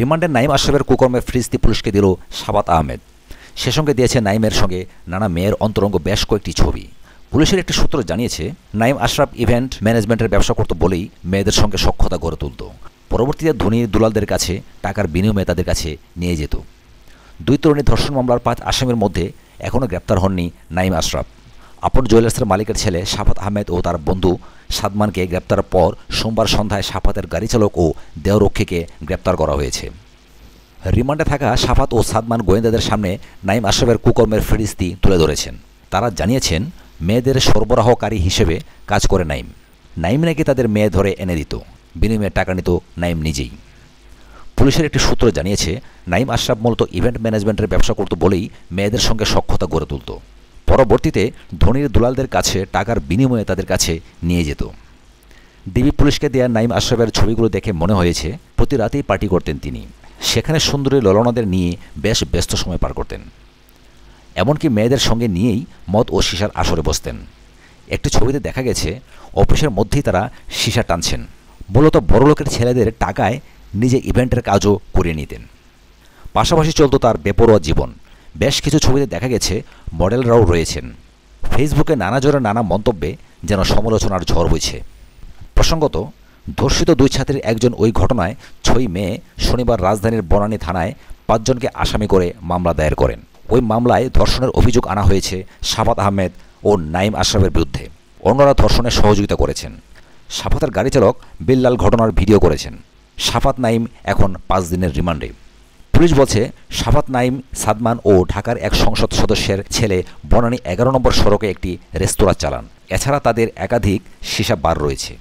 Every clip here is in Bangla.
রিমান্ডের নাইম আশরাফের কুকর্মের ফ্রিস্তি পুলিশকে দিল সাবাত আহমেদ। সে সঙ্গে দিয়েছে নাইমের সঙ্গে নানা মেয়ের অন্তরঙ্গ বেশ কয়েকটি ছবি। পুলিশের একটি সূত্র জানিয়েছে, নাইম আশরাফ ইভেন্ট ম্যানেজমেন্টের ব্যবসা করত বলেই মেয়েদের সঙ্গে সক্ষতা গড়ে তুলত। পরবর্তীতে ধনী দুলালদের কাছে টাকার বিনিময়ে তাদের কাছে নিয়ে যেত। দুই তরুণী ধর্ষণ মামলার পাঁচ আসামির মধ্যে এখনও গ্রেপ্তার হননি নাইম আশরাফ। আপন জুয়েলার্সের মালিকের ছেলে সাফাত আহমেদ ও তার বন্ধু সাদমানকে গ্রেপ্তার পর সোমবার সন্ধ্যায় সাফাতের গাড়ি চালক ও দেহরক্ষীকে গ্রেপ্তার করা হয়েছে। রিমান্ডে থাকা সাফাত ও সাদমান গোয়েন্দাদের সামনে নাইম আশরাফের কুকর্মের ফিরিস্তি তুলে ধরেছেন। তারা জানিয়েছেন, মেয়েদের সরবরাহকারী হিসেবে কাজ করে নাইম। নাইম নাকি তাদের মেয়ে ধরে এনে দিত। বিনিময়ে টাকা নিত নাইম নিজেই। পুলিশের একটি সূত্র জানিয়েছে, নাইম আশরাফ মূলত ইভেন্ট ম্যানেজমেন্টের ব্যবসা করত বলেই মেয়েদের সঙ্গে সক্ষতা গড়ে তুলত। পরবর্তীতে ধনীর দুলালদের কাছে টাকার বিনিময়ে তাদের কাছে নিয়ে যেত। ডিবি পুলিশকে দেয়া নাইম আশরাফের ছবিগুলো দেখে মনে হয়েছে, প্রতি রাতেই পার্টি করতেন তিনি। সেখানে সুন্দরী ললনাদের নিয়ে বেশ ব্যস্ত সময় পার করতেন। এমনকি মেয়েদের সঙ্গে নিয়েই মদ ও সিসার আসরে বসতেন। একটি ছবিতে দেখা গেছে, অফিসের মধ্যেই তারা সিসা টানছেন। মূলত বড়লোকের ছেলেদের টাকায় নিজে ইভেন্টের কাজও করিয়ে নিতেন। পাশাপাশি চলত তার বেপরোয়া জীবন। বেশ কিছু ছবিতে দেখা গেছে মডেলরাও রয়েছেন। ফেসবুকে নানা জোরে নানা মন্তব্যে যেন সমালোচনার ঝড় বইছে। প্রসঙ্গত, ধর্ষিত দুই ছাত্রীর একজন ওই ঘটনায় ছয় মে শনিবার রাজধানীর বনানী থানায় পাঁচজনকে আসামি করে মামলা দায়ের করেন। ওই মামলায় ধর্ষণের অভিযোগ আনা হয়েছে সাফাত আহমেদ ও নাইম আশরাফের বিরুদ্ধে। অন্যরা ধর্ষণের সহযোগিতা করেছেন। সাফাতের গাড়ি চালক বিল্লাল ঘটনার ভিডিও করেছেন। সাফাত নাইম এখন পাঁচ দিনের রিমান্ডে। পুলিশ বলছে সাফাত নাইম সাদমান ও ঢাকার এক সংসদ সদস্যের ছেলে বনানী এগারো নম্বর সড়কে একটি রেস্তোরাঁ চালান। এছাড়া তাদের একাধিক সীসা বার রয়েছে।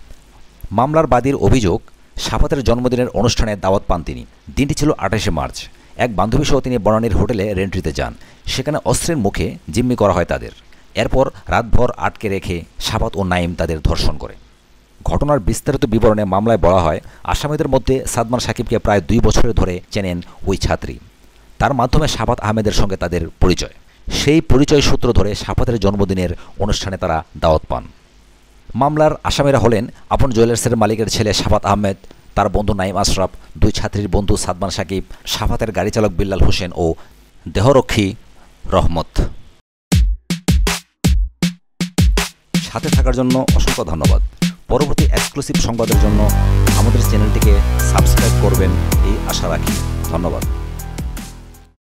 মামলার বাদীর অভিযোগ সাফাতের জন্মদিনের অনুষ্ঠানে দাওয়াত পান তিনি। দিনটি ছিল আঠাশে মার্চ। এক বান্ধবী সহ তিনি বনানীর হোটেলে রেন্ট্রিতে যান। সেখানে অস্ত্রের মুখে জিম্মি করা হয় তাদের। এরপর রাতভর আটকে রেখে সাফাত ও নাইম তাদের ধর্ষণ করে। ঘটনার বিস্তারিত বিবরণে মামলায় বলা হয়, আসামিদের মধ্যে সাদমান সাকিবকে প্রায় দুই বছরের ধরে চেনেন ওই ছাত্রী। তার মাধ্যমে সাফাত আহমেদের সঙ্গে তাদের পরিচয়। সেই পরিচয় সূত্র ধরে সাফাতের জন্মদিনের অনুষ্ঠানে তারা দাওয়াত পান। মামলার আসামিরা হলেন আপন জুয়েলার্সের মালিকের ছেলে সাফাত আহমেদ, তার বন্ধু নাইম আশরাফ, দুই ছাত্রীর বন্ধু সাদমান সাকিব সাফাতের গাড়ি চালক বিল্লাল হোসেন ও দেহরক্ষী রহমত। সাথে থাকার জন্য অসংখ্য ধন্যবাদ। পরবর্তী এক্সক্লুসিভ সংবাদের জন্য আমাদের চ্যানেলটিকে সাবস্ক্রাইব করবেন এই আশা রাখি। ধন্যবাদ।